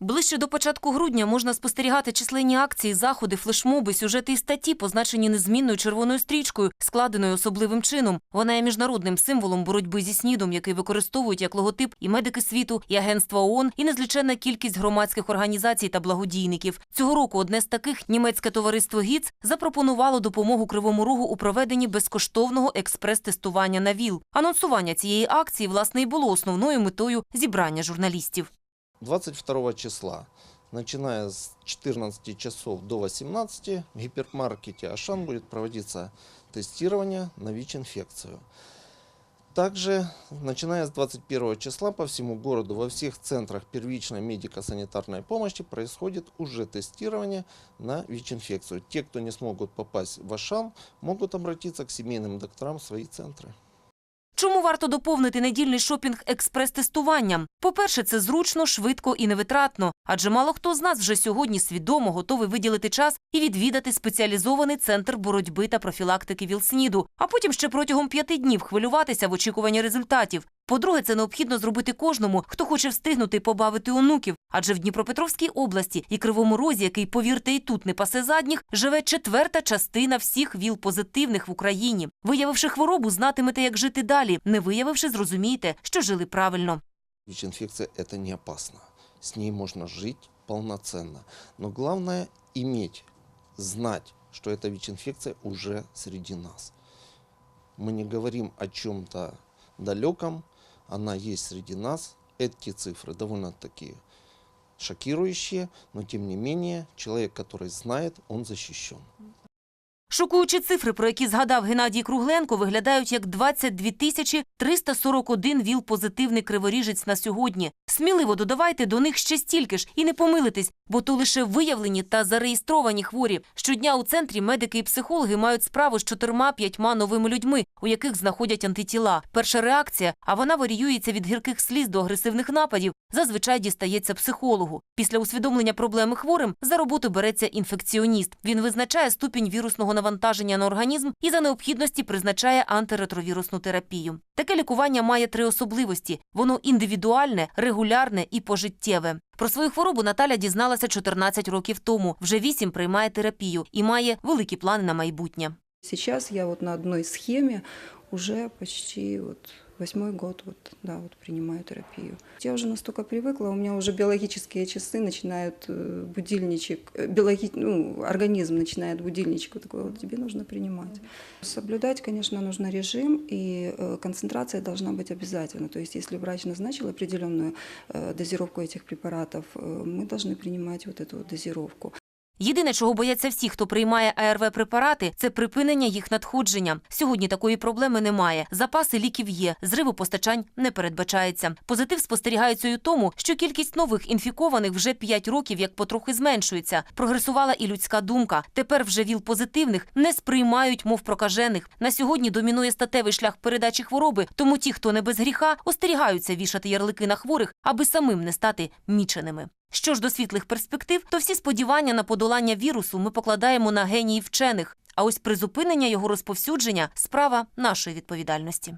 Ближче до початку грудня можна спостерігати численні акції, заходи, флешмоби, сюжети і статті, позначені незмінною червоною стрічкою, складеною особливим чином. Вона є міжнародним символом боротьби зі снідом, який використовують як логотип і медики світу, і агентства ООН, і незліченна кількість громадських організацій та благодійників. Цього року одне з таких німецьке товариство ГІЦ запропонувало допомогу Кривому Рогу у проведенні безкоштовного експрес-тестування на ВІЛ. Анонсування цієї акції власне і було основною метою зібрання журналістів. 22 числа, начиная с 14 часов до 18, в гипермаркете Ашан будет проводиться тестирование на ВИЧ-инфекцию. Также, начиная с 21 числа, по всему городу во всех центрах первичной медико-санитарной помощи происходит уже тестирование на ВИЧ-инфекцию. Те, кто не смогут попасть в Ашан, могут обратиться к семейным докторам в свои центры. Чому варто доповнити недільний шопінг експрес-тестуванням? По-перше, це зручно, швидко і невитратно, адже мало хто з нас вже сьогодні свідомо готовий виділити час і відвідати спеціалізований центр боротьби та профілактики ВІЛ-СНІДу, а потім ще протягом п'яти днів хвилюватися в очікуванні результатів. По-друге, це необхідно зробити кожному, хто хоче встигнути і побавити онуків. Адже в Дніпропетровській області і Кривому Розі, який, повірте, і тут не пасе задніх, живе четверта частина всіх ВІЛ-позитивних в Україні. Виявивши хворобу, знатимете, як жити далі. Не виявивши, зрозумієте, що жили правильно. ВИЧ-инфекция – это не опасно. С ней можно жить полноценно. Но главное – иметь, знать, что эта ВИЧ-инфекция уже среди нас. Мы не говорим о чем-то далеком, она есть среди нас. Эти цифры довольно-таки шокирующие, но тем не менее человек, который знает, он защищен. Шокуючі цифри, про які згадав Геннадій Кругленко, виглядають як 22 тисячі 341 ВІЛ-позитивний криворіжець на сьогодні. Сміливо додавайте до них ще стільки ж і не помилитесь, бо то лише виявлені та зареєстровані хворі. Щодня у центрі медики і психологи мають справу з чотирма-п'ятьма новими людьми, у яких знаходять антитіла. Перша реакція, а вона варіюється від гірких сліз до агресивних нападів, зазвичай дістається психологу. Після усвідомлення проблеми хворим за роботу береться інфекціоніст. Він визначає ступінь вірусного навантаження на організм і за необхідності призначає антиретровірусну терапію. Таке лікування має три особливості: воно індивідуальне, регулярне і пожиттєве. Про свою хворобу Наталя дізналася 14 років тому. Вже 8 приймає терапію і має великі плани на майбутнє. Сейчас я вот на одной схеме уже почти вот восьмой год вот, да, вот принимаю терапию. Я уже настолько привыкла, у меня уже биологические часы начинают э, будильничек, э, биологи, ну, организм начинает будильничек вот такой вот, тебе нужно принимать. Соблюдать, конечно, нужно режим, и э, концентрация должна быть обязательно. То есть если врач назначил определенную э, дозировку этих препаратов, э, мы должны принимать вот эту вот дозировку. Єдине, чого бояться всі, хто приймає АРВ-препарати, це припинення їх надходження. Сьогодні такої проблеми немає. Запаси ліків є, зриву постачань не передбачається. Позитив спостерігається у тому, що кількість нових інфікованих вже 5 років як потрохи зменшується. Прогресувала і людська думка. Тепер вже ВІЛ-позитивних не сприймають, мов прокажених. На сьогодні домінує статевий шлях передачі хвороби, тому ті, хто не без гріха, остерігаються вішати ярлики на хворих, аби самим не стати міченими. Що ж до світлих перспектив, то всі сподівання на подолання вірусу ми покладаємо на генії вчених. А ось призупинення його розповсюдження справа нашої відповідальності.